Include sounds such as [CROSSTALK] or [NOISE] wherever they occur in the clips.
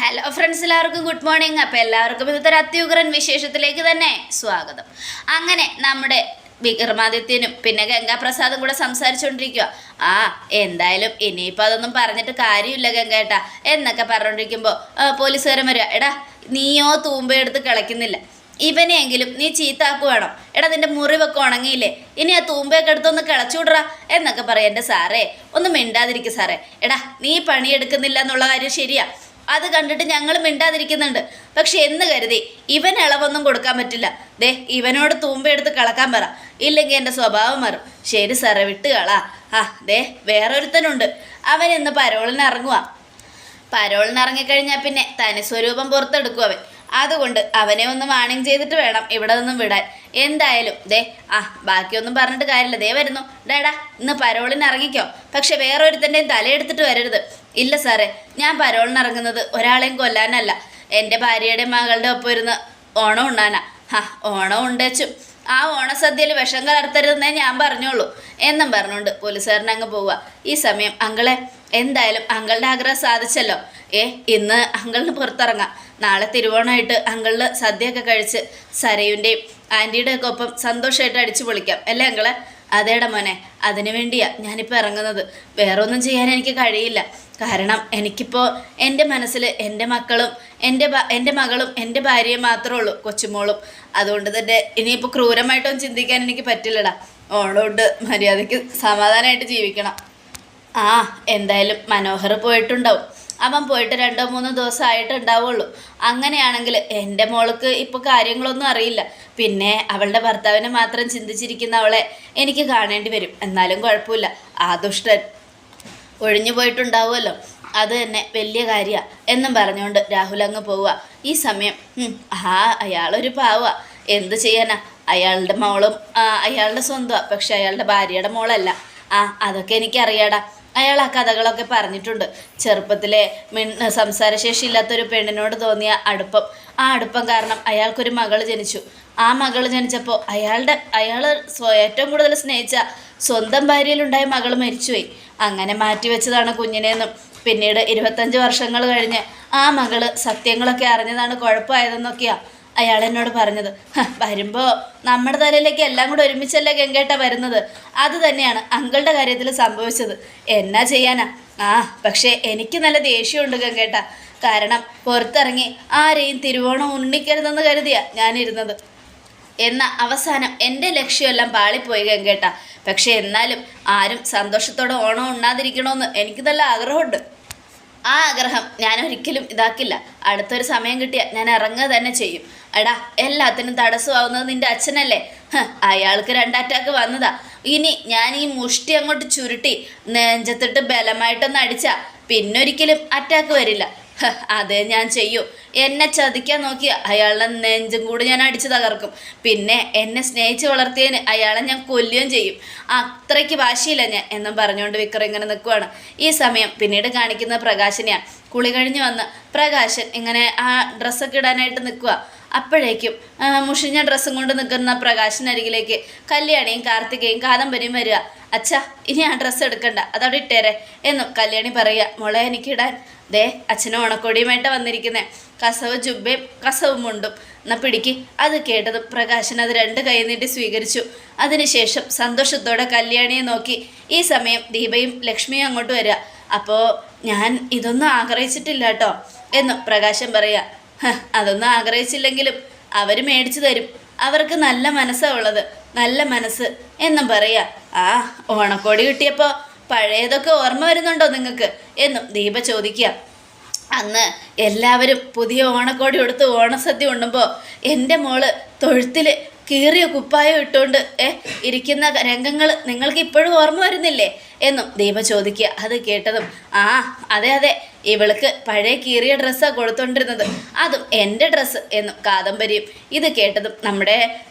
Hello friends എല്ലാവർക്കും good morning അപ്പോൾ എല്ലാവർക്കും ഇന്നത്തെ ഒരു അത്യുഗ്രൻ വിശേഷത്തിലേക്ക് തന്നെ സ്വാഗതം. അങ്ങനെ നമ്മുടെ വിക്രമാദിത്യനും പിന്നെ ഗംഗാപ്രസാദും കൂടെ സംസാരിച്ചുകൊണ്ടിരിക്കുക ആ എന്തായാലും ഇനിയിപ്പോൾ അതൊന്നും പറഞ്ഞിട്ട് കാര്യമില്ല ഗംഗേട്ടാ. എന്നൊക്കെ പറഞ്ഞുകൊണ്ടിരിക്കുമ്പോൾ പോലീസുകാരൻ വരിക എടാ നീയോ തൂമ്പയെടുത്ത് കളിക്കുന്നില്ല ഇവനെയെങ്കിലും നീ ചീത്താക്കുവാണോ എടാ നിന്റെ മുറിവൊക്കെ ഉണങ്ങിയില്ലേ? ഇനി ആ തൂമ്പയൊക്കെ എടുത്തൊന്ന് കിളച്ചുവിടറാ എന്നൊക്കെ പറയാം എന്റെ സാറേ. ഒന്ന് മിണ്ടാതിരിക്കും സാറേ. എടാ നീ പണിയെടുക്കുന്നില്ല എന്നുള്ള കാര്യം ശരിയാ. അത് കണ്ടിട്ട് ഞങ്ങൾ മിണ്ടാതിരിക്കുന്നുണ്ട്. പക്ഷെ എന്ന് കരുതി ഇവൻ ഇളവൊന്നും കൊടുക്കാൻ പറ്റില്ല. ദേ ഇവനോട് തൂമ്പെടുത്ത് കളക്കാൻ പറ. ഇല്ലെങ്കിൽ എന്റെ സ്വഭാവം മാറും. ശരി സാറേ വിട്ടുകളാ ആ ദേ വേറൊരുത്തനുണ്ട്. അവൻ ഇന്ന് പരോളിന് ഇറങ്ങുക പരോളിന് ഇറങ്ങിക്കഴിഞ്ഞാൽ പിന്നെ തനി സ്വരൂപം പുറത്തെടുക്കും അവൻ. അതുകൊണ്ട് അവനെ ഒന്ന് വാണിംഗ് ചെയ്തിട്ട് വേണം ഇവിടെ നിന്നും വിടാൻ. എന്തായാലും ദേ ആ ബാക്കിയൊന്നും പറഞ്ഞിട്ട് കാര്യമില്ല. ദേ വരുന്നു. ഡേടാ ഇന്ന് പരോളിന് ഇറങ്ങിക്കോ. പക്ഷെ വേറൊരുത്തന്റെയും തലയെടുത്തിട്ട് വരരുത്. ഇല്ല സാറേ ഞാൻ പരോളിന് ഇറങ്ങുന്നത് ഒരാളെയും കൊല്ലാനല്ല. എന്റെ ഭാര്യയുടെ മകളുടെ ഒപ്പം ഇരുന്ന് ഓണം ഉണ്ണാനാ. ഹാ ഓണം ഉണ്ടേച്ചും. ആ ഓണസദ്യയിൽ വിഷം കലർത്തരുതെന്നേ ഞാൻ പറഞ്ഞോളൂ എന്നും പറഞ്ഞുകൊണ്ട് പോലീസുകാരൻ അങ്ങ് പോവുക. ഈ സമയം അങ്കളെ എന്തായാലും അങ്കളുടെ ആഗ്രഹം സാധിച്ചല്ലോ. ഏ ഇന്ന് അങ്കളിന് പുറത്തിറങ്ങാം. നാളെ തിരുവോണമായിട്ട് അങ്കളിൽ സദ്യയൊക്കെ കഴിച്ച് സരയുന്റെയും ആന്റിയുടെ ഒക്കെ ഒപ്പം സന്തോഷമായിട്ട് അടിച്ചു പൊളിക്കാം. അല്ലേ അങ്കളെ? അതേടാ മോനെ അതിനു വേണ്ടിയാ ഞാനിപ്പോൾ ഇറങ്ങുന്നത്. വേറെ ഒന്നും ചെയ്യാൻ എനിക്ക് കഴിയില്ല. കാരണം എനിക്കിപ്പോൾ എന്റെ മനസ്സിൽ എന്റെ മക്കളും എന്റെ എന്റെ മകളും എന്റെ ഭാര്യയും മാത്രമേ ഉള്ളൂ കൊച്ചുമോളും. അതുകൊണ്ട് തന്നെ ഇനിയിപ്പോൾ ക്രൂരമായിട്ടൊന്നും ചിന്തിക്കാൻ എനിക്ക് പറ്റില്ലടാ. ഓണോട്ട് മര്യാദയ്ക്ക് സമാധാനമായിട്ട് ജീവിക്കണം. ആ എന്തായാലും മനോഹർ പോയിട്ടുണ്ടാവും. അവൻ പോയിട്ട് രണ്ടോ മൂന്നോ ദിവസം ആയിട്ടുണ്ടാവുള്ളൂ അങ്ങനെയാണെങ്കിൽ എന്റെ മോൾക്ക് ഇപ്പോൾ കാര്യങ്ങളൊന്നും അറിയില്ല. പിന്നെ അവളുടെ ഭർത്താവിനെ മാത്രം ചിന്തിച്ചിരിക്കുന്ന അവളെ എനിക്ക് കാണേണ്ടി വരും. എന്നാലും കുഴപ്പമില്ല. ആ ദുഷ്ടൻ ഒഴിഞ്ഞു പോയിട്ടുണ്ടാവുമല്ലോ. അത് തന്നെ വലിയ കാര്യമാണ് എന്നും പറഞ്ഞുകൊണ്ട് രാഹുൽ അങ്ങ് പോവുക ഈ സമയം ആ അയാളൊരു പാവ. എന്ത് ചെയ്യാനാ? അയാളുടെ മോളും അയാളുടെ സ്വന്തമാണ് പക്ഷെ അയാളുടെ ഭാര്യയുടെ മോളല്ല. ആ അതൊക്കെ എനിക്കറിയാടാ. അയാൾ ആ കഥകളൊക്കെ പറഞ്ഞിട്ടുണ്ട്. ചെറുപ്പത്തിലെ മിൺ സംസാരശേഷി ഇല്ലാത്തൊരു പെണ്ണിനോട് തോന്നിയ അടുപ്പം. ആ അടുപ്പം കാരണം അയാൾക്കൊരു മകൾ ജനിച്ചു. ആ മകൾ ജനിച്ചപ്പോൾ അയാളുടെ അയാൾ ഏറ്റവും കൂടുതൽ സ്നേഹിച്ച സ്വന്തം ഭാര്യയിലുണ്ടായ മകൾ മരിച്ചുപോയി. അങ്ങനെ മാറ്റിവെച്ചതാണ് കുഞ്ഞിനെന്നും. പിന്നീട് ഇരുപത്തഞ്ച് വർഷങ്ങൾ കഴിഞ്ഞ് ആ മകൾ സത്യങ്ങളൊക്കെ അറിഞ്ഞതാണ് കുഴപ്പമായതെന്നൊക്കെയാ അയാൾ എന്നോട് പറഞ്ഞത് വരുമ്പോൾ നമ്മുടെ തലയിലേക്ക് എല്ലാം കൂടെ ഒരുമിച്ചല്ല ഗംഗേട്ട വരുന്നത്? അത് തന്നെയാണ് അങ്കിളുടെ കാര്യത്തിൽ സംഭവിച്ചത്. എന്നാ ചെയ്യാനാ? ആ പക്ഷേ എനിക്ക് നല്ല ദേഷ്യമുണ്ട് ഗംഗേട്ട. കാരണം പുറത്തിറങ്ങി ആരെയും തിരുവോണം ഉണ്ണിക്കരുതെന്ന് കരുതിയാ ഞാനിരുന്നത്. എന്ന അവസാനം എന്റെ ലക്ഷ്യമെല്ലാം പാളിപ്പോയി ഗംഗേട്ട. പക്ഷേ എന്നാലും ആരും സന്തോഷത്തോടെ ഓണം ഉണ്ണാതിരിക്കണമെന്ന് എനിക്ക് നല്ല ആഗ്രഹമുണ്ട്. ആ ആഗ്രഹം ഞാൻ ഒരിക്കലും ഇതാക്കില്ല. അടുത്തൊരു സമയം കിട്ടിയാൽ ഞാൻ ഇറങ്ങുക തന്നെ ചെയ്യും. എടാ എല്ലാത്തിനും തടസ്സമാവുന്നത് നിന്റെ അച്ഛനല്ലേ? അയാൾക്ക് രണ്ടറ്റാക്ക് വന്നതാ. ഇനി ഞാൻ ഈ മുഷ്ടി അങ്ങോട്ട് ചുരുട്ടി നെഞ്ചത്തിട്ട് ബലമായിട്ടൊന്ന് അടിച്ചാ പിന്നൊരിക്കലും അറ്റാക്ക് വരില്ല. [LAUGHS] അതേ ഞാൻ ചെയ്യും. എന്നെ ചതിക്കാൻ നോക്കി അയാളുടെ നെഞ്ചും കൂടി ഞാൻ അടിച്ചു തകർക്കും. പിന്നെ എന്നെ സ്നേഹിച്ച് വളർത്തിയതിന് അയാളെ ഞാൻ കൊല്ലുകയും ചെയ്യും. അത്രയ്ക്ക് വാശിയില്ല ഞാൻ എന്നും പറഞ്ഞുകൊണ്ട് വിക്രം ഇങ്ങനെ നിൽക്കുവാണ്. ഈ സമയം പിന്നീട് കാണിക്കുന്ന പ്രകാശിനെയാണ്. കുളി കഴിഞ്ഞ് വന്ന് പ്രകാശൻ ഇങ്ങനെ ആ ഡ്രസ്സൊക്കെ ഇടാനായിട്ട് നിൽക്കുക അപ്പോഴേക്കും മുഷിഞ്ഞ ഡ്രസ്സും കൊണ്ട് നിൽക്കുന്ന പ്രകാശനരികിലേക്ക് കല്യാണിയും കാർത്തികയും കാദംബരിയും വരിക. അച്ഛാ ഇനി ആ ഡ്രസ്സ് എടുക്കണ്ട അതവിടെ ഇട്ടേരെ എന്നും കല്യാണി പറയുക. മോളെ എനിക്കിടാൻ ദേ അച്ഛനും ഉണക്കൊടിയുമായിട്ട് വന്നിരിക്കുന്നേ. കസവ് ജുബയും കസവും മുണ്ടും. എന്നാ പിടിക്ക്. അത് കേട്ടതും പ്രകാശൻ അത് രണ്ട് കൈ നീട്ടി സ്വീകരിച്ചു. അതിനുശേഷം സന്തോഷത്തോടെ കല്യാണിയെ നോക്കി ഈ സമയം ദീപയും ലക്ഷ്മിയും അങ്ങോട്ട് വരിക. അപ്പോൾ ഞാൻ ഇതൊന്നും ആഗ്രഹിച്ചിട്ടില്ല കേട്ടോ എന്നും പ്രകാശൻ പറയുക. "ഹ, അതൊന്നും ആഗ്രഹിച്ചില്ലെങ്കിലും അവർ മേടിച്ചു തരും. അവർക്ക് നല്ല മനസ്സാണ് ഉള്ളത്. നല്ല മനസ്സ് എന്നും പറയാ. ആ ഓണക്കോടി കിട്ടിയപ്പോൾ പഴയതൊക്കെ ഓർമ്മ വരുന്നുണ്ടോ നിങ്ങൾക്ക്? എന്നും ദീപ ചോദിക്കുക അന്ന് എല്ലാവരും പുതിയ ഓണക്കോടി എടുത്ത് ഓണസദ്യ ഉണ്ണുമ്പോൾ എന്റെ മോൾ തൊഴുത്തിൽ കീറിയ കുപ്പായം ഇട്ടുകൊണ്ട് ഏ ഇരിക്കുന്ന രംഗങ്ങൾ നിങ്ങൾക്ക് ഇപ്പോഴും ഓർമ്മ വരുന്നില്ലേ? എന്നും ദീപ ചോദിക്കുക അത് കേട്ടതും ആ അതെ അതെ. ഇവൾക്ക് പഴയ കീറിയ ഡ്രസ്സാണ് കൊടുത്തോണ്ടിരുന്നത്. അതും എന്റെ ഡ്രസ്സ് എന്നും കാദംബരിയും. ഇത് കേട്ടതും നമ്മുടെ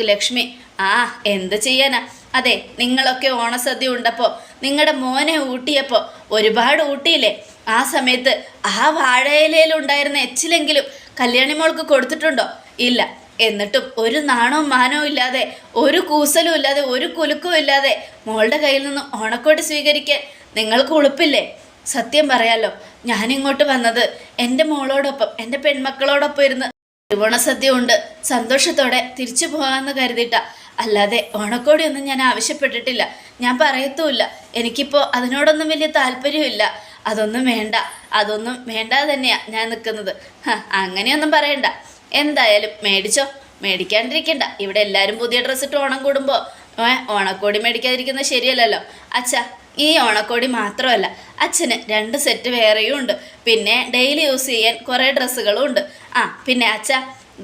ലക്ഷ്മി ആ എന്ത് ചെയ്യാനാ? അതെ നിങ്ങളൊക്കെ ഓണസദ്യ ഉണ്ടപ്പോൾ നിങ്ങളുടെ മോനെ ഊട്ടിയപ്പോൾ ഒരുപാട് ഊട്ടിയില്ലേ? ആ സമയത്ത് ആ വാഴയിലയിലുണ്ടായിരുന്ന എച്ചിലെങ്കിലും കല്യാണി മോൾക്ക് കൊടുത്തിട്ടുണ്ടോ? ഇല്ല. എന്നിട്ടും ഒരു നാണവും മാനവും ഇല്ലാതെ ഒരു കൂസലും ഇല്ലാതെ ഒരു കുലുക്കവും ഇല്ലാതെ മോളുടെ കയ്യിൽ നിന്നും ഓണക്കോടി സ്വീകരിക്കാൻ നിങ്ങൾക്ക് ഉളുപ്പില്ലേ? സത്യം പറയാലോ ഞാനിങ്ങോട്ട് വന്നത് എന്റെ മോളോടൊപ്പം എന്റെ പെൺമക്കളോടൊപ്പം ഇരുന്ന്. തിരുവോണസദ്യ ഉണ്ട് സന്തോഷത്തോടെ തിരിച്ചു പോകാമെന്ന് കരുതിയിട്ട. അല്ലാതെ ഓണക്കോടി ഒന്നും ഞാൻ ആവശ്യപ്പെട്ടിട്ടില്ല. ഞാൻ പറയത്തുമില്ല. എനിക്കിപ്പോൾ അതിനോടൊന്നും വലിയ താല്പര്യമില്ല. അതൊന്നും വേണ്ട. അതൊന്നും വേണ്ട തന്നെയാ ഞാൻ നിൽക്കുന്നത്. അങ്ങനെയൊന്നും പറയണ്ട. എന്തായാലും മേടിച്ചോ. മേടിക്കാണ്ടിരിക്കണ്ട. ഇവിടെ എല്ലാവരും പുതിയ ഡ്രസ്സ് ഇട്ട് ഓണം കൂടുമ്പോൾ ഓണക്കോടി മേടിക്കാതിരിക്കുന്നത് ശരിയല്ലല്ലോ. അച്ഛാ ഈ ഓണക്കോടി മാത്രമല്ല അച്ഛന് രണ്ട് സെറ്റ് വേറെയും ഉണ്ട്. പിന്നെ ഡെയിലി യൂസ് ചെയ്യാൻ കുറേ ഡ്രസ്സുകളും ഉണ്ട്. ആ പിന്നെ അച്ഛ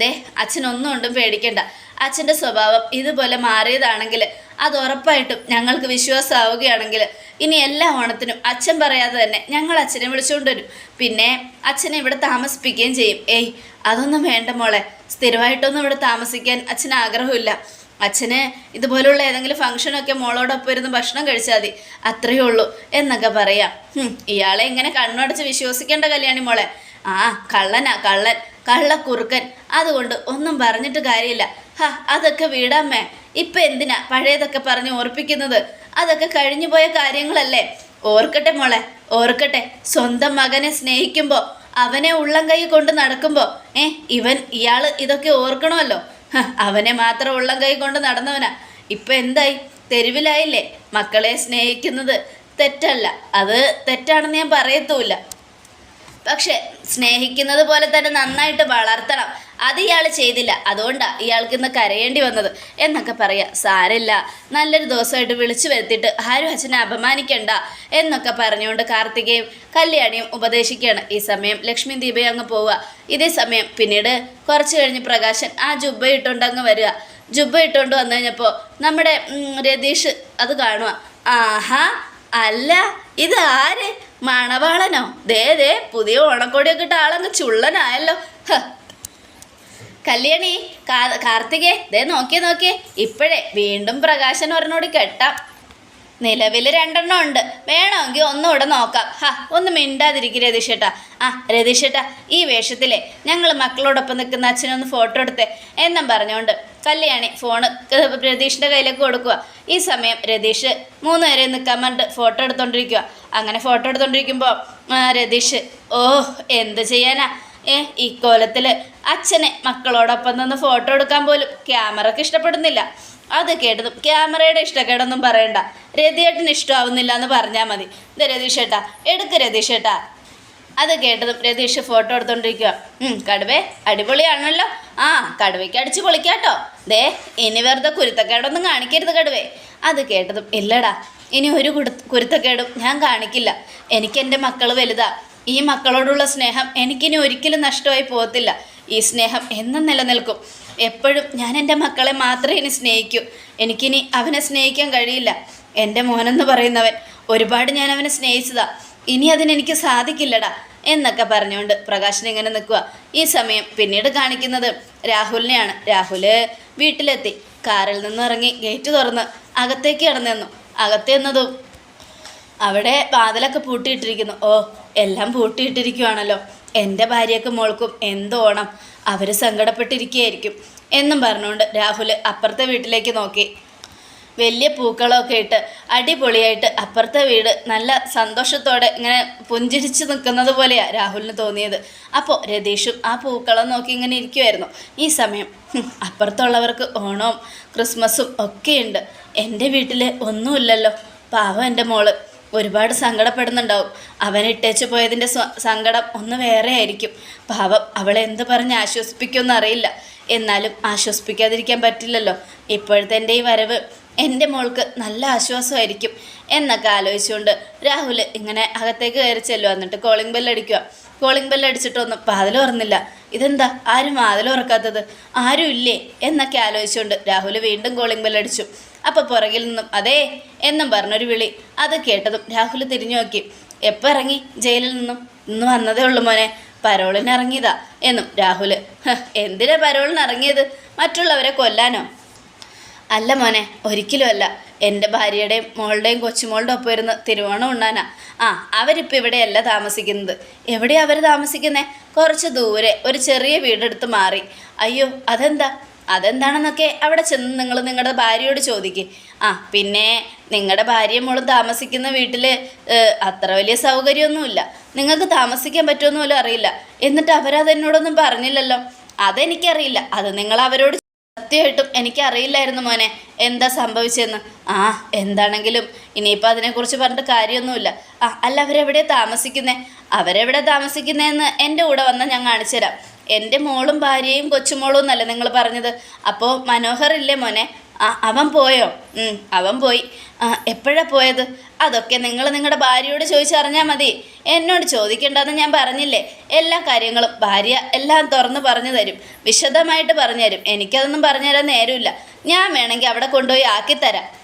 ദേ അച്ഛനൊന്നും ഒന്നും പേടിക്കണ്ട. അച്ഛന്റെ സ്വഭാവം ഇതുപോലെ മാറിയതാണെങ്കിൽ അത് ഉറപ്പായിട്ടും ഞങ്ങൾക്ക് വിശ്വാസമാവുകയാണെങ്കിൽ ഇനി എല്ലാ ഓണത്തിനും അച്ഛൻ പറയാതെ തന്നെ ഞങ്ങൾ അച്ഛനെ വിളിച്ചുകൊണ്ട് വരും. പിന്നെ അച്ഛനെ ഇവിടെ താമസിപ്പിക്കുകയും ചെയ്യും. ഏയ് അതൊന്നും വേണ്ട മോളെ. സ്ഥിരമായിട്ടൊന്നും ഇവിടെ താമസിക്കാൻ അച്ഛന് ആഗ്രഹമില്ല. അച്ഛന് ഇതുപോലുള്ള ഏതെങ്കിലും ഫംഗ്ഷനൊക്കെ മോളോടൊപ്പം ഇരുന്ന് ഭക്ഷണം കഴിച്ചാൽ മതി. അത്രയേ ഉള്ളൂ എന്നൊക്കെ പറയാം. ഇയാളെ ഇങ്ങനെ കണ്ണടച്ച് വിശ്വസിക്കേണ്ട കല്യാണി മോളെ. ആ കള്ളനാ കള്ളൻ കള്ളക്കുറുക്കൻ. അതുകൊണ്ട് ഒന്നും പറഞ്ഞിട്ട് കാര്യമില്ല. ഹ അതൊക്കെ വീടാമ്മേ. ഇപ്പം എന്തിനാ പഴയതൊക്കെ പറഞ്ഞ് ഓർപ്പിക്കുന്നത്? അതൊക്കെ കഴിഞ്ഞു പോയ കാര്യങ്ങളല്ലേ? ഓർക്കട്ടെ മോളെ ഓർക്കട്ടെ. സ്വന്തം മകനെ സ്നേഹിക്കുമ്പോൾ അവനെ ഉള്ളം കൈ കൊണ്ട് നടക്കുമ്പോൾ ഏ ഇവൻ ഇയാൾ ഇതൊക്കെ ഓർക്കണമല്ലോ. അവനെ മാത്രം ഉള്ളം കൈ കൊണ്ട് നടന്നവനാ. ഇപ്പൊ എന്തായി? തെരുവിലായില്ലേ? മക്കളെ സ്നേഹിക്കുന്നത് തെറ്റല്ല. അത് തെറ്റാണെന്ന് ഞാൻ പറയത്തുമില്ല. പക്ഷെ സ്നേഹിക്കുന്നത് പോലെ തന്നെ നന്നായിട്ട് വളർത്തണം. അത് ഇയാൾ ചെയ്തില്ല. അതുകൊണ്ടാണ് ഇയാൾക്ക് ഇന്ന് കരയേണ്ടി വന്നത്. എന്നൊക്കെ പറയാം. സാരമില്ല നല്ലൊരു ദിവസമായിട്ട് വിളിച്ചു വരുത്തിയിട്ട് ആരും അച്ഛനെ അപമാനിക്കണ്ട എന്നൊക്കെ പറഞ്ഞുകൊണ്ട് കാർത്തികയും കല്യാണിയും ഉപദേശിക്കുകയാണ്. ഈ സമയം ലക്ഷ്മി ദീപയും അങ്ങ് പോവുക. ഇതേ സമയം പിന്നീട് കുറച്ച് കഴിഞ്ഞ് പ്രകാശൻ ആ ജുബ്ബ ഇട്ടുകൊണ്ട് അങ്ങ് വരിക. ജുബ്ബ ഇട്ടുകൊണ്ട് വന്നു കഴിഞ്ഞപ്പോൾ നമ്മുടെ രതീഷ് അത് കാണുക. ആഹാ അല്ല ഇത് ആര്? മണവാളനോ? ദേ ദേ പുതിയ ഓണക്കോടിയൊക്കെ ഇട്ട ആളങ്ങ് ചുള്ളനായല്ലോ. കല്യാണി കാർത്തികേ ദേ നോക്കിയേ നോക്കിയേ. ഇപ്പോഴേ വീണ്ടും പ്രകാശൻ ഒരെണ്ണോട് കെട്ടാം. നിലവിൽ രണ്ടെണ്ണം ഉണ്ട്. വേണമെങ്കിൽ ഒന്നുകൂടെ നോക്കാം. ഹാ ഒന്ന് മിണ്ടാതിരിക്കും രതീഷേട്ടാ. ആ രതീഷേട്ടാ ഈ വേഷത്തിലെ ഞങ്ങൾ മക്കളോടൊപ്പം നിൽക്കുന്ന അച്ഛനൊന്ന് ഫോട്ടോ എടുത്തേ. എന്നും പറഞ്ഞുകൊണ്ട് കല്യാണി ഫോണ് രതീഷിന്റെ കയ്യിലേക്ക് കൊടുക്കുക. ഈ സമയം രതീഷ് മൂന്ന് പേരെ നിൽക്കാൻ പറഞ്ഞിട്ട് ഫോട്ടോ എടുത്തുകൊണ്ടിരിക്കുക അങ്ങനെ ഫോട്ടോ എടുത്തുകൊണ്ടിരിക്കുമ്പോൾ രതീഷ് ഓ എന്ത് ചെയ്യാനാ? ഏ ഇക്കോലത്തിൽ അച്ഛനെ മക്കളോടൊപ്പം നിന്ന് ഫോട്ടോ എടുക്കാൻ പോലും ക്യാമറക്ക് ഇഷ്ടപ്പെടുന്നില്ല. അത് കേട്ടതും ക്യാമറയുടെ ഇഷ്ടക്കേടൊന്നും പറയണ്ട. രതിയേട്ടന് ഇഷ്ടമാവുന്നില്ല എന്ന് പറഞ്ഞാൽ മതി. ഇത് രതീഷേട്ടാ എടുക്ക് രതീഷേട്ടാ അത് കേട്ടതും രതീഷ് ഫോട്ടോ എടുത്തോണ്ടിരിക്കുക കടുവേ അടിപൊളിയാണല്ലോ. ആ കടുവയ്ക്ക് അടിച്ച് പൊളിക്കാട്ടോ. ദേ ഇനി വെറുതെ കുരുത്തക്കേടൊന്നും കാണിക്കരുത് കടുവേ. അത് കേട്ടതും ഇല്ലടാ ഇനി ഒരു കുടു കുരുത്തക്കേടും ഞാൻ കാണിക്കില്ല. എനിക്ക് എന്റെ മക്കൾ വലുതാ. ഈ മക്കളോടുള്ള സ്നേഹം എനിക്കിനി ഒരിക്കലും നഷ്ടമായി പോകത്തില്ല. ഈ സ്നേഹം എന്നും നിലനിൽക്കും. എപ്പോഴും ഞാൻ എന്റെ മക്കളെ മാത്രമേ ഇനി സ്നേഹിക്കൂ. എനിക്കിനി അവനെ സ്നേഹിക്കാൻ കഴിയില്ല. എന്റെ മോനെന്ന് പറയുന്നവൻ ഒരുപാട് ഞാൻ അവനെ സ്നേഹിച്ചതാ. ഇനി അതിനെനിക്ക് സാധിക്കില്ലടാ എന്നൊക്കെ പറഞ്ഞുകൊണ്ട് പ്രകാശൻ ഇങ്ങനെ നിൽക്കുക ഈ സമയം പിന്നീട് കാണിക്കുന്നത് രാഹുലിനെയാണ്. രാഹുൽ വീട്ടിലെത്തി. കാറിൽ നിന്ന് ഇറങ്ങി ഗേറ്റ് തുറന്ന് അകത്തേക്ക് കടന്നു അകത്തെന്നതും അവിടെ വാതിലൊക്കെ പൂട്ടിയിട്ടിരിക്കുന്നു. ഓ എല്ലാം പൂട്ടിയിട്ടിരിക്കുവാണല്ലോ. എന്റെ ഭാര്യയ്ക്കും മോൾക്കും എന്തോണം. അവർ സങ്കടപ്പെട്ടിരിക്കുകയായിരിക്കും. എന്നും പറഞ്ഞുകൊണ്ട് രാഹുൽ അപ്പുറത്തെ വീട്ടിലേക്ക് നോക്കി. വലിയ പൂക്കളമൊക്കെ ഇട്ട് അടിപൊളിയായിട്ട് അപ്പുറത്തെ വീട് നല്ല സന്തോഷത്തോടെ ഇങ്ങനെ പുഞ്ചിരിച്ച് നിൽക്കുന്നത് പോലെയാണ് രാഹുലിന് തോന്നിയത്. അപ്പോൾ രതീഷും ആ പൂക്കളം നോക്കി ഇങ്ങനെ ഇരിക്കുമായിരുന്നു ഈ സമയം അപ്പുറത്തുള്ളവർക്ക് ഓണവും ക്രിസ്മസും ഒക്കെയുണ്ട്. എന്റെ വീട്ടിൽ ഒന്നുമില്ലല്ലോ. പാവം എന്റെ മോൾ. ഒരുപാട് സങ്കടപ്പെടുന്നുണ്ടാവും. അവൻ ഇട്ടേച്ച് പോയതിന്റെ സങ്കടം ഒന്ന് വേറെ ആയിരിക്കും. പാവം അവളെ എന്ത് പറഞ്ഞ് ആശ്വസിപ്പിക്കുമെന്ന് അറിയില്ല. എന്നാലും ആശ്വസിപ്പിക്കാതിരിക്കാൻ പറ്റില്ലല്ലോ. ഇപ്പോഴത്തെ എന്റെ ഈ വരവ് എന്റെ മോൾക്ക് നല്ല ആശ്വാസമായിരിക്കും. എന്നൊക്കെ ആലോചിച്ചുകൊണ്ട് രാഹുൽ ഇങ്ങനെ അകത്തേക്ക് കയറി ചെല്ലുക എന്നിട്ട് കോളിംഗ് ബെല്ല് അടിക്കുക കോളിംഗ് ബെല്ല് അടിച്ചിട്ടൊന്നും വാതിൽ തുറന്നില്ല. ഇതെന്താ? ആരും വാതിൽ തുറക്കാത്തത്? ആരും ഇല്ലേ എന്നൊക്കെ ആലോചിച്ചുകൊണ്ട് രാഹുൽ വീണ്ടും കോളിംഗ് ബെല്ല് അടിച്ചു. അപ്പോൾ പുറകിൽ നിന്നും അതേ എന്നും പറഞ്ഞൊരു വിളി. അത് കേട്ടതും രാഹുൽ തിരിഞ്ഞു നോക്കി. എപ്പോൾ ഇറങ്ങി? ജയിലിൽ നിന്നും? ഇന്ന് വന്നതേ ഉള്ളൂ മോനെ. പരോളിന് ഇറങ്ങിയതാ എന്നും രാഹുൽ. "ഹ്, എന്തിനാ പരോളിന് ഇറങ്ങിയത്? മറ്റുള്ളവരെ കൊല്ലാനോ? അല്ല മോനെ ഒരിക്കലും അല്ല. എന്റെ ഭാര്യയുടെയും മോളുടെയും കൊച്ചുമോളുടെ ഒപ്പം ഇരുന്ന് തിരുവോണം ഉണ്ണാനാ. ആ അവരിപ്പോൾ ഇവിടെയല്ല താമസിക്കുന്നത്. എവിടെയാ അവർ താമസിക്കുന്നത് കുറച്ച് ദൂരെ. ഒരു ചെറിയ വീടെടുത്ത് മാറി. അയ്യോ അതെന്താ? അതെന്താണെന്നൊക്കെ അവിടെ ചെന്ന് നിങ്ങൾ നിങ്ങളുടെ ഭാര്യയോട് ചോദിക്കുക ആ പിന്നെ നിങ്ങളുടെ ഭാര്യ മോളും താമസിക്കുന്ന വീട്ടിൽ അത്ര വലിയ സൗകര്യമൊന്നുമില്ല. നിങ്ങൾക്ക് താമസിക്കാൻ പറ്റുമെന്ന് പോലും അറിയില്ല. എന്നിട്ട് അവരത് എന്നോടൊന്നും പറഞ്ഞില്ലല്ലോ. അതെനിക്കറിയില്ല. അത് നിങ്ങൾ അവരോട് സത്യമായിട്ടും എനിക്കറിയില്ലായിരുന്നു മോനെ. എന്താ സംഭവിച്ചതെന്ന്? ആ എന്താണെങ്കിലും ഇനിയിപ്പോൾ അതിനെക്കുറിച്ച് പറഞ്ഞിട്ട് കാര്യമൊന്നുമില്ല. ആ അല്ല അവരെവിടെയാണ് താമസിക്കുന്നത് അവരെവിടെ താമസിക്കുന്നതെന്ന് എന്റെ കൂടെ വന്നാൽ ഞാൻ കാണിച്ചു തരാം എന്റെ മോളും ഭാര്യയും കൊച്ചുമോളും എന്നല്ല നിങ്ങൾ പറഞ്ഞത്? അപ്പോൾ മനോഹർ ഇല്ലേ മോനെ? അവൻ പോയോ? അവൻ പോയി. എപ്പോഴാ പോയത്? അതൊക്കെ നിങ്ങൾ നിങ്ങളുടെ ഭാര്യയോട് ചോദിച്ചറിഞ്ഞാൽ മതി. എന്നോട് ചോദിക്കേണ്ടെന്ന് ഞാൻ പറഞ്ഞില്ലേ? എല്ലാ കാര്യങ്ങളും ഭാര്യ എല്ലാം തുറന്ന് പറഞ്ഞു തരും. വിശദമായിട്ട് പറഞ്ഞു തരും. എനിക്കതൊന്നും പറഞ്ഞു തരാൻ നേരമില്ല. ഞാൻ വേണമെങ്കിൽ അവിടെ കൊണ്ടുപോയി ആക്കിത്തരാം.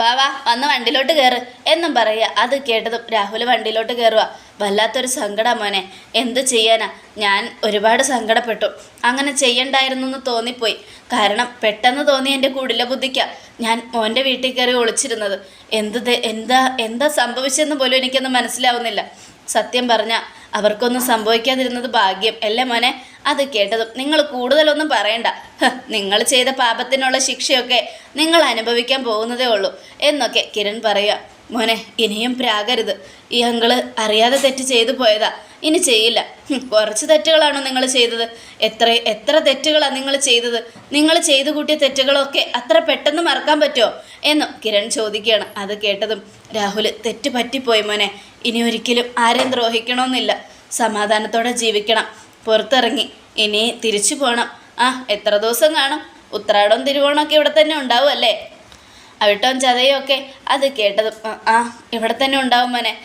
വാ വാ വന്ന് വണ്ടിയിലോട്ട് കയറ് എന്നും പറയുക. അത് കേട്ടതും രാഹുൽ വണ്ടിയിലോട്ട് കയറുക വല്ലാത്തൊരു സങ്കടം മോനെ. എന്ത് ചെയ്യാനാ? ഞാൻ ഒരുപാട് സങ്കടപ്പെട്ടു. അങ്ങനെ ചെയ്യണ്ടായിരുന്നു എന്ന് തോന്നിപ്പോയി. കാരണം പെട്ടെന്ന് തോന്നി എന്റെ കുടില ബുദ്ധിക്ക. ഞാൻ മോന്റെ വീട്ടിൽ കയറി ഒളിച്ചിരുന്നത്. എന്ത് എന്താ എന്താ സംഭവിച്ചെന്ന് പോലും എനിക്കൊന്നും മനസ്സിലാവുന്നില്ല. സത്യം പറഞ്ഞ അവർക്കൊന്നും സംഭവിക്കാതിരുന്നത് ഭാഗ്യം. അല്ലേ മോനെ? അത് കേട്ടതും നിങ്ങൾ കൂടുതലൊന്നും പറയണ്ട. നിങ്ങൾ ചെയ്ത പാപത്തിനുള്ള ശിക്ഷയൊക്കെ നിങ്ങൾ അനുഭവിക്കാൻ പോകുന്നതേ ഉള്ളൂ. എന്നൊക്കെ കിരൺ പറയുക. മോനെ ഇനിയും പ്രാകരുത് ഈ അങ്കിൾ അറിയാതെ തെറ്റ് ചെയ്തു പോയതാ. ഇനി ചെയ്യില്ല. കുറച്ച് തെറ്റുകളാണോ നിങ്ങൾ ചെയ്തത്? എത്ര എത്ര തെറ്റുകളാണ് നിങ്ങൾ ചെയ്തത്? നിങ്ങൾ ചെയ്തു കൂട്ടിയ തെറ്റുകളൊക്കെ അത്ര പെട്ടെന്ന് മറക്കാൻ പറ്റുമോ? എന്ന് കിരൺ ചോദിക്കുകയാണ്. അത് കേട്ടതും രാഹുൽ തെറ്റ് പറ്റിപ്പോയി മോനെ. ഇനി ഒരിക്കലും ആരെയും ദ്രോഹിക്കണമെന്നില്ല. സമാധാനത്തോടെ ജീവിക്കണം. പുറത്തിറങ്ങി. ഇനി തിരിച്ചു പോകണം ആ എത്ര ദിവസം കാണും? ഉത്രാടവും തിരുവോണമൊക്കെ ഇവിടെ തന്നെ ഉണ്ടാവും അല്ലേ? അവിട്ടവും ചതയും ഒക്കെ. അത് കേട്ടതും ആ, ഇവിടെ തന്നെ ഉണ്ടാവും മോനെ.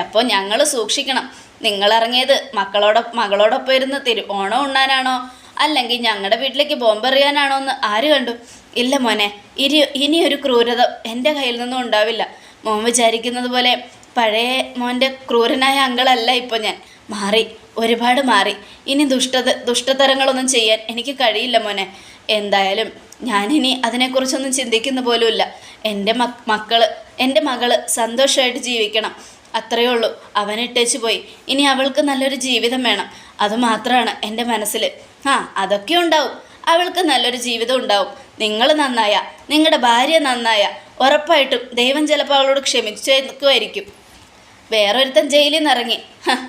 അപ്പോൾ ഞങ്ങൾ സൂക്ഷിക്കണം. നിങ്ങളിറങ്ങിയത് മക്കളോട് മകളോടൊപ്പം ഇരുന്ന് തിരു ഓണം ഉണ്ണാനാണോ? അല്ലെങ്കിൽ ഞങ്ങളുടെ വീട്ടിലേക്ക് ബോംബെറിയാനാണോ എന്ന് ആര് കണ്ടു? ഇല്ല മോനെ ഇനി ഇനിയൊരു ക്രൂരത എന്റെ കയ്യിൽ നിന്നും ഉണ്ടാവില്ല. മോൻ വിചാരിക്കുന്നത് പോലെ പഴയ മോന്റെ ക്രൂരനായ അങ്കളല്ല ഇപ്പോൾ ഞാൻ. മാറി ഒരുപാട് മാറി. ഇനി ദുഷ്ടത ദുഷ്ടതരങ്ങളൊന്നും ചെയ്യാൻ എനിക്ക് കഴിയില്ല മോനെ. എന്തായാലും ഞാനിനി അതിനെക്കുറിച്ചൊന്നും ചിന്തിക്കുന്ന പോലുമില്ല. എന്റെ മക്കൾ എന്റെ മകൾ സന്തോഷമായിട്ട് ജീവിക്കണം. അത്രയേ ഉള്ളൂ. അവനിട്ടേച്ച് പോയി. ഇനി അവൾക്ക് നല്ലൊരു ജീവിതം വേണം. അതുമാത്രമാണ് എന്റെ മനസ്സിൽ ആ അതൊക്കെ ഉണ്ടാവും. അവൾക്ക് നല്ലൊരു ജീവിതം ഉണ്ടാവും. നിങ്ങൾ നന്നായ നിങ്ങളുടെ ഭാര്യ നന്നായ ഉറപ്പായിട്ടും ദൈവം ചിലപ്പോൾ അവളോട് ക്ഷമിച്ചേക്കുമായിരിക്കും. വേറൊരുത്തൻ ജയിലിൽ നിന്ന് ഇറങ്ങി.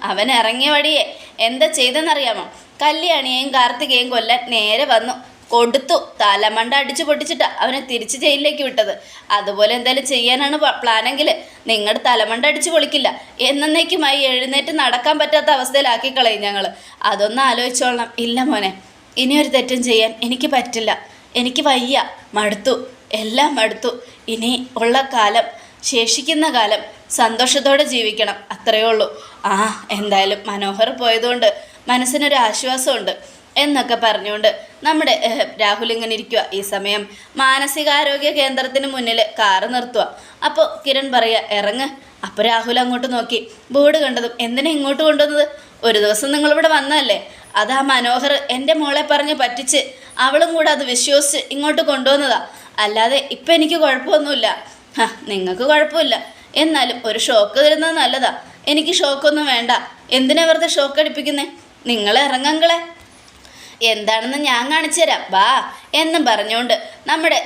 അവൻ ഇറങ്ങിയ വഴിയെ. എന്താ ചെയ്തെന്നറിയാമോ കല്യാണിയെയും കാർത്തികയും കൊല്ലാൻ നേരെ വന്നു. കൊടുത്തു. തലമണ്ട അടിച്ചു പൊട്ടിച്ചിട്ട് അവനെ തിരിച്ച് ജയിലിലേക്ക് വിട്ടത്. അതുപോലെ എന്തായാലും ചെയ്യാനാണ് പ്ലാനെങ്കിൽ നിങ്ങളുടെ തലമണ്ട അടിച്ചു പൊളിക്കില്ല. എന്നേക്കുമായി എഴുന്നേറ്റ് നടക്കാൻ പറ്റാത്ത അവസ്ഥയിലാക്കി കളയും ഞങ്ങൾ അതൊന്നും ആലോചിച്ചോളണം. ഇല്ല മോനെ ഒരു തെറ്റും ചെയ്യാൻ എനിക്ക് പറ്റില്ല. എനിക്ക് വയ്യ. മടുത്തു. എല്ലാം മടുത്തു. ഇനി ഉള്ള കാലം ശേഷിക്കുന്ന കാലം സന്തോഷത്തോടെ ജീവിക്കണം. അത്രയേ ഉള്ളൂ. ആ എന്തായാലും മനോഹർ പോയതുകൊണ്ട് മനസ്സിനൊരു ആശ്വാസമുണ്ട്. എന്നൊക്കെ പറഞ്ഞുകൊണ്ട് നമ്മുടെ രാഹുൽ ഇങ്ങനെ ഇരിക്കുക ഈ സമയം മാനസികാരോഗ്യ കേന്ദ്രത്തിന് മുന്നിൽ കാറ് നിർത്തുക അപ്പോൾ കിരൺ പറയുക ഇറങ്ങ്. അപ്പോൾ രാഹുൽ അങ്ങോട്ട് നോക്കി. ബോർഡ് കണ്ടതും എന്തിനാ ഇങ്ങോട്ട് കൊണ്ടുവന്നത്? ഒരു ദിവസം നിങ്ങളിവിടെ വന്നതല്ലേ? അതാ മനോഹർ എന്റെ മോളെ പറഞ്ഞ് പറ്റിച്ച് അവളും കൂടെ അത് വിശ്വസിച്ച് ഇങ്ങോട്ട് കൊണ്ടുവന്നതാ. അല്ലാതെ ഇപ്പം എനിക്ക് കുഴപ്പമൊന്നുമില്ല. നിങ്ങൾക്ക് കുഴപ്പമില്ല. എന്നാലും ഒരു ഷോക്ക് തരുന്നത് നല്ലതാ. എനിക്ക് ഷോക്കൊന്നും വേണ്ട. എന്തിനാ വെറുതെ ഷോക്ക് അടിപ്പിക്കുന്നേ? നിങ്ങൾ ഇറങ്ങങ്ങളെ എന്താണെന്ന് ഞാൻ കാണിച്ചു തരാം. വാ എന്നും പറഞ്ഞുകൊണ്ട് നമ്മുടെ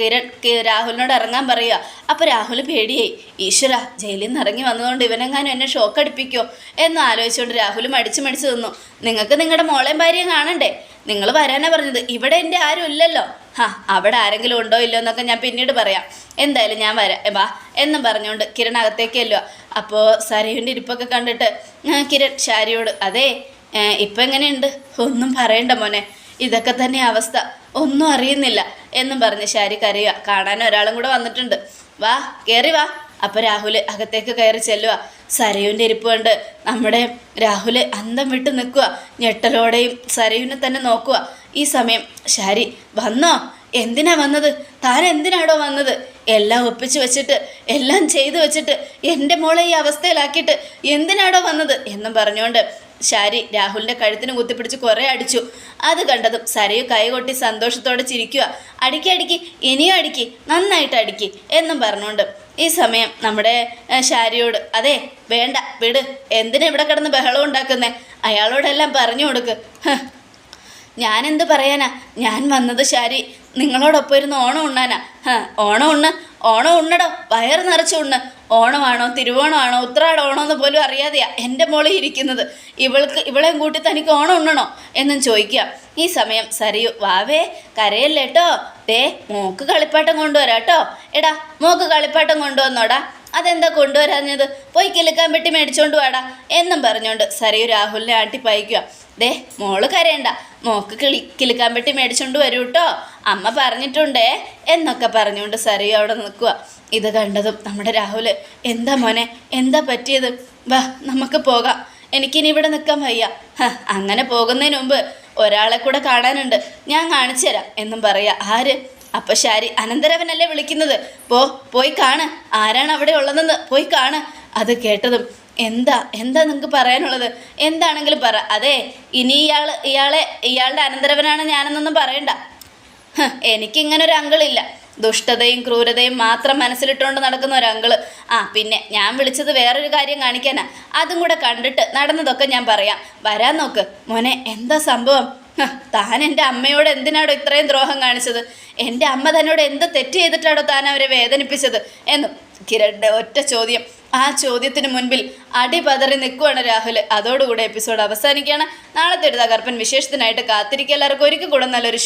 കിരൺ രാഹുലിനോട് ഇറങ്ങാൻ പറയുക അപ്പോൾ രാഹുൽ പേടിയായി. ഈശ്വര ജയിലിൽ നിന്ന് ഇറങ്ങി വന്നതുകൊണ്ട് ഇവനെങ്ങാനും എന്നെ ഷോക്ക് അടിപ്പിക്കുമോ എന്ന് ആലോചിച്ചുകൊണ്ട് രാഹുൽ മടിച്ച് മടിച്ച് നിന്നു. നിങ്ങൾക്ക് നിങ്ങളുടെ മോളെയും ഭാര്യയും കാണണ്ടേ? നിങ്ങൾ വരാനാ പറഞ്ഞത്. ഇവിടെ എന്റെ ആരും ഇല്ലല്ലോ. ഹാ അവിടെ ആരെങ്കിലും ഉണ്ടോ ഇല്ലോ എന്നൊക്കെ ഞാൻ പിന്നീട് പറയാം. എന്തായാലും ഞാൻ വരാം. വാ എന്നും പറഞ്ഞുകൊണ്ട് കിരൺ അകത്തേക്ക് അല്ലോ അപ്പോൾ സരയുവിന്റെ ഇരിപ്പൊക്കെ കണ്ടിട്ട് കിരൺ ശാരിയോട് അതെ ഇപ്പം എങ്ങനെയുണ്ട്? ഒന്നും പറയണ്ട മോനെ. ഇതൊക്കെ തന്നെ അവസ്ഥ. ഒന്നും അറിയുന്നില്ല എന്നും പറഞ്ഞ് ശാരി കരയുക. കാണാൻ ഒരാളും കൂടെ വന്നിട്ടുണ്ട്. വാ കയറി വാ. അപ്പം രാഹുൽ അകത്തേക്ക് കയറി ചെല്ലുക സരയുവിന്റെ ഇരിപ്പ് കണ്ട് നമ്മുടെ രാഹുൽ അന്തം വിട്ട് നിൽക്കുക ഞെട്ടലോടെയും സരയുവിനെ തന്നെ നോക്കുക ഈ സമയം ശാരി വന്നോ? എന്തിനാ വന്നത്? താൻ എന്തിനാടോ വന്നത്? എല്ലാം ഒപ്പിച്ച് വെച്ചിട്ട് എല്ലാം ചെയ്തു വെച്ചിട്ട് എന്റെ മോളെ ഈ അവസ്ഥയിലാക്കിയിട്ട് എന്തിനാടോ വന്നത്? എന്നും പറഞ്ഞുകൊണ്ട് ശാരി രാഹുലിന്റെ കഴുത്തിന് കുത്തിപ്പിടിച്ച് കുറേ അടിച്ചു. അത് കണ്ടതും സരയു കൈകൊട്ടി സന്തോഷത്തോടെ ചിരിക്കുക അടിക്കി അടിക്കി ഇനിയും അടിക്കി നന്നായിട്ട് അടിക്കി എന്നും പറഞ്ഞുകൊണ്ട്. ഈ സമയം നമ്മുടെ ശാരിയോട് അതെ വേണ്ട വിട്. എന്തിനാ ഇവിടെ കിടന്ന് ബഹളം ഉണ്ടാക്കുന്നേ? അയാളോടെല്ലാം പറഞ്ഞു കൊടുക്ക്. ഞാൻ ഞാനെന്ത് പറയാനാ? ഞാൻ വന്നത് ശാരി നിങ്ങളോടൊപ്പം ഇരുന്ന് ഓണം ഉണ്ണാനാ. ഓണം ഉണ്ണ് ഓണം ഉണ്ണടോ വയറ് നിറച്ച് ഉണ്ണ്. ഓണമാണോ തിരുവോണമാണോ ഉത്രാടമാണോ എന്ന് പോലും അറിയാതെയാ എന്റെ മോളി ഇരിക്കുന്നത്. ഇവൾക്ക് ഇവളെയും കൂട്ടി തനിക്ക് ഓണം ഉണ്ണണോ എന്നും ചോദിക്കുക. ഈ സമയം സരിയു വാവേ കരയല്ലേട്ടോ ദേ മോക്ക് കളിപ്പാട്ടം കൊണ്ടുവരാട്ടോ എടാ മോക്ക് കളിപ്പാട്ടം കൊണ്ടുവന്നോടാ. അതെന്താ കൊണ്ടുവരാഞ്ഞത്? പോയി കിലുക്കാൻ പെട്ടി മേടിച്ചോണ്ട് വാടാ. എന്നും പറഞ്ഞുകൊണ്ട് സരയു രാഹുലിനെ ആട്ടിപ്പായിക്കുക. ദേ മോൾ കരയണ്ട. മോക്ക് കിളി കിലുക്കാൻ പെട്ടി മേടിച്ചോണ്ട് വരൂ കേട്ടോ അമ്മ പറഞ്ഞിട്ടുണ്ട് എന്നൊക്കെ പറഞ്ഞുകൊണ്ട് സരയു അവിടെ നിൽക്കുക ഇത് കണ്ടതും നമ്മുടെ രാഹുൽ എന്താ മോനെ എന്താ പറ്റിയത്? വാ നമുക്ക് പോകാം. എനിക്കിനി ഇവിടെ നിൽക്കാൻ വയ്യ. അങ്ങനെ പോകുന്നതിന് മുമ്പ് ഒരാളെ കൂടെ കാണാനുണ്ട്. ഞാൻ കാണിച്ചു തരാം എന്നും പറയാ. ആര്? അപ്പൊ ശാരി അനന്തരവനല്ലേ വിളിക്കുന്നത്. പോ പോയി കാണ്. ആരാണ് അവിടെ ഉള്ളതെന്ന് പോയി കാണ്. അത് കേട്ടതും എന്താ എന്താ നിങ്ങൾക്ക് പറയാനുള്ളത്? എന്താണെങ്കിലും പറ. അതെ ഇനി ഇയാൾ ഇയാളെ ഇയാളുടെ അനന്തരവനാണ് ഞാനെന്നൊന്നും പറയണ്ട. എനിക്കിങ്ങനെ ഒരു അങ്കിളില്ല. ദുഷ്ടതയും ക്രൂരതയും മാത്രം മനസ്സിലിട്ടുകൊണ്ട് നടക്കുന്ന ഒരു അങ്കിൾ. ആ പിന്നെ ഞാൻ വിളിച്ചത് വേറൊരു കാര്യം കാണിക്കാനാ. അതും കൂടെ കണ്ടിട്ട് നടന്നതൊക്കെ ഞാൻ പറയാം. വരാൻ നോക്ക്. മോനെ എന്താ സംഭവം? താൻ എന്റെ അമ്മയോട് എന്തിനാടോ ഇത്രയും ദ്രോഹം കാണിച്ചത്? എന്റെ അമ്മ തന്നോട് എന്ത് തെറ്റ് ചെയ്തിട്ടാണോ താൻ അവരെ വേദനിപ്പിച്ചത്? എന്നും കിരണിന്റെ ഒറ്റ ചോദ്യം. ആ ചോദ്യത്തിന് മുൻപിൽ അടിപതറി നിൽക്കുവാണ് രാഹുൽ അതോടുകൂടെ എപ്പിസോഡ് അവസാനിക്കുകയാണ്. നാളത്തെ ഒരു തകർപ്പൻ വിശേഷത്തിനായിട്ട് കാത്തിരിക്കുക. എല്ലാവർക്കും ഒരിക്കൽ കൂടെ നല്ലൊരു